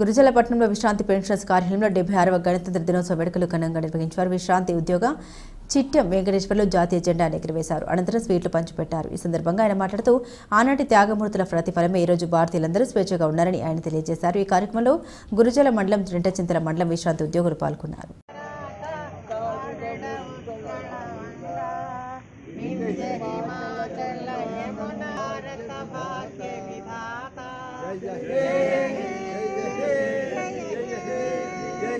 గురుజలపట్నంలో విశ్రాంతి పెన్షన్స్ కార్యాలయంలో డెబ్బై ఆరవ గణతంత్ర దినోత్సవ వేడుకలు ఘనంగా నిర్వహించారు. విశ్రాంతి ఉద్యోగ చిట్టెం వెంకటేశ్వర్లు జాతీయ జెండా ఎగురవేశారు. అనంతరం స్వీట్లు పంచిపెట్టారు. ఈ సందర్భంగా ఆయన మాట్లాడుతూ ఆనాటి త్యాగమూర్తుల ప్రతిఫలమే ఈరోజు భారతీయులందరూ స్వేచ్ఛగా ఉన్నారని ఆయన తెలియజేశారు. ఈ కార్యక్రమంలో గురుజల మండలం రెంటచింతల మండలం విశ్రాంతి ఉద్యోగులు పాల్గొన్నారు.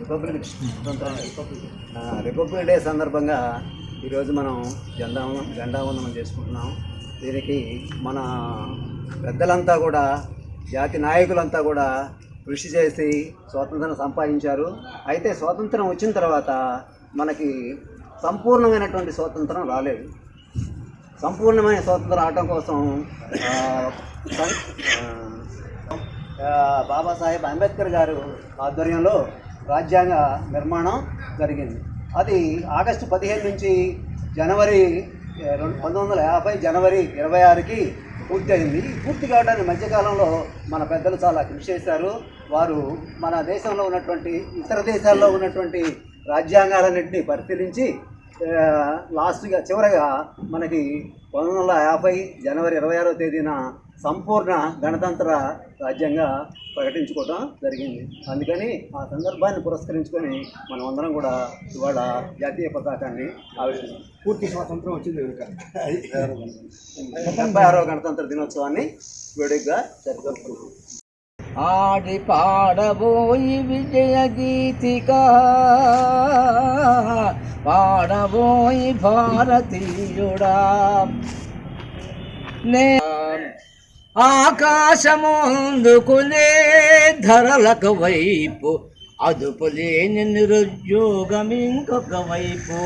రిపబ్లిక్ రిపబ్లిక్ డే సందర్భంగా ఈరోజు మనం జెండా జెండావందనం చేసుకుంటున్నాం. దీనికి మన పెద్దలంతా కూడా జాతి నాయకులంతా కూడా కృషి చేసి స్వాతంత్రం సంపాదించారు. అయితే స్వాతంత్రం వచ్చిన తర్వాత మనకి సంపూర్ణమైనటువంటి స్వాతంత్రం రాలేదు. సంపూర్ణమైన స్వాతంత్రం రావటం కోసం బాబాసాహెబ్ అంబేద్కర్ గారు ఆధ్వర్యంలో రాజ్యాంగ నిర్మాణం జరిగింది. అది ఆగస్టు పదిహేను నుంచి జనవరి రెండు పంతొమ్మిది వందల యాభై జనవరి ఇరవై ఆరుకి పూర్తి అయింది. పూర్తి కావడానికి మధ్యకాలంలో మన పెద్దలు చాలా కృషి చేశారు. వారు మన దేశంలో ఉన్నటువంటి ఇతర దేశాల్లో ఉన్నటువంటి రాజ్యాంగాలన్నింటినీ పరిశీలించి లాస్ట్గా చివరగా మనకి పంతొమ్మిది వందల యాభై జనవరి ఇరవై ఆరో తేదీన సంపూర్ణ గణతంత్ర రాజ్యంగా ప్రకటించుకోవడం జరిగింది. అందుకని ఆ సందర్భాన్ని పురస్కరించుకొని మనం అందరం కూడా ఇవాళ జాతీయ పతాకాన్ని ఆవిష్కరించాం. పూర్తి స్వాతంత్రం వచ్చింది డెబ్బై ఆరో గణతంత్ర దినోత్సవాన్ని వేడుకగా జరుపుకుంటున్నాం. ఆడి పాడబోయి విజయ గీతిక పాడబోయి భారతీయుడా. నే ఆకాశముందుకునే ధరలకు వైపు అదుపులేని నిరుద్యోగం ఇంకొక వైపు.